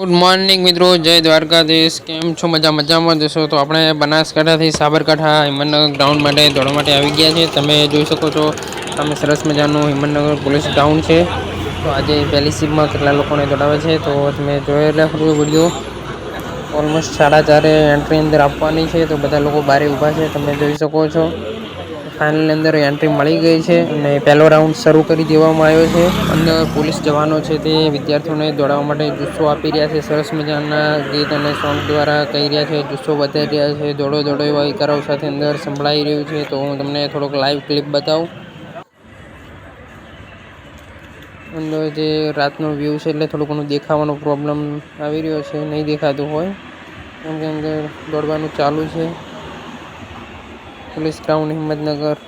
Good morning મિત્રો. જય દ્વારકાધીશ. કેમ છો? મજા મજામાં જશો તો આપણે બનાસકાંઠાથી સાબરકાંઠા હિંમતનગર ગ્રાઉન્ડ માટે, દોડવા માટે આવી ગયા છે તમે જોઈ શકો છો તમે સરસ મજાનું હિંમતનગર પોલીસ ગ્રાઉન્ડ છે. તો આજે પહેલી સીપમાં કેટલા લોકોને દોડાવે છે? તો તમે જોઈ રહ્યા વીડિયો. ઓલમોસ્ટ સાડા ચારે એન્ટ્રી અંદર આપવાની છે. તો બધા લોકો બારે ઊભા છે. તમે જોઈ શકો છો. ફાઇનલ અંદર એન્ટ્રી મળી ગઈ છે અને પહેલો રાઉન્ડ શરૂ કરી દેવામાં આવ્યો છે. અંદર પોલીસ જવાનો છે તે વિદ્યાર્થીઓને દોડાવવા માટે જુસ્સો આપી રહ્યા છે. સરસ મજાના ગીત અને સોંગ દ્વારા કહી રહ્યા છે, જુસ્સો વધારી રહ્યા છે, દોડો દોડો એવા ઇકારો સાથે અંદર સંભળાઈ રહ્યું છે. તો હું તમને થોડોક લાઈવ ક્લિપ બતાવું. અંદર જે રાતનો વ્યૂ છે એટલે થોડું ઘણું દેખાવાનો પ્રોબ્લેમ આવી રહ્યો છે. નહીં દેખાતું હોય. કેમ કે અંદર દોડવાનું ચાલુ છે. પોલીસ ગ્રાઉન્ડ હિંમતનગર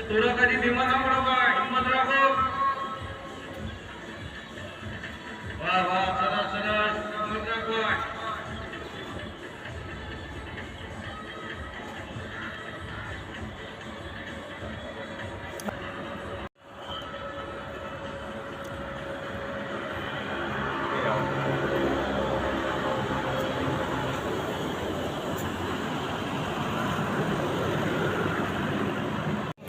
થોડા કદી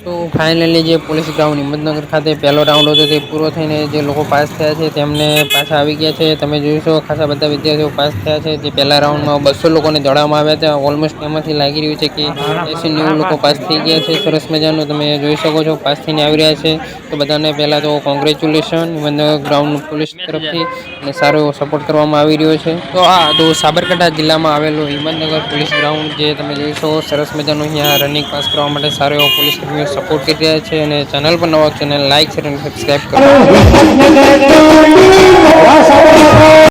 તો ફાઇનલી જે પોલીસ ગ્રાઉન્ડ હિંમતનગર ખાતે પહેલો રાઉન્ડ હતો તે પૂરો થઈને જે લોકો પાસ થયા છે તેમને પાછા આવી ગયા છે. તમે જોઈશો ખાસા બધા વિદ્યાર્થીઓ પાસ થયા છે. જે પહેલા રાઉન્ડમાં બસો લોકોને દોડાવવામાં આવ્યા હતા. ઓલમોસ્ટ એમાંથી લાગી રહ્યું છે કે એસી નેવું લોકો પાસ થઈ ગયા છે. સરસ મજાનું તમે જોઈ શકો છો પાસ થઈને આવી રહ્યા છે. તો બધાને પહેલાં તો કોંગ્રેચ્યુલેશન હિંમતનગર ગ્રાઉન્ડ પોલીસ તરફથી અને સારો એવો સપોર્ટ કરવામાં આવી રહ્યો છે. તો આ તો સાબરકાંઠા જિલ્લામાં આવેલું હિંમતનગર પોલીસ ગ્રાઉન્ડ જે તમે જોઈશો સરસ મજાનું અહીંયા રનિંગ પાસ કરવા માટે સારો એવો પોલીસ કર્મીઓ સપોર્ટ કરી રહ્યા છે અને ચેનલ પર નવા ચેનલ લાઈક શેર અને સબસ્ક્રાઈબ કરો.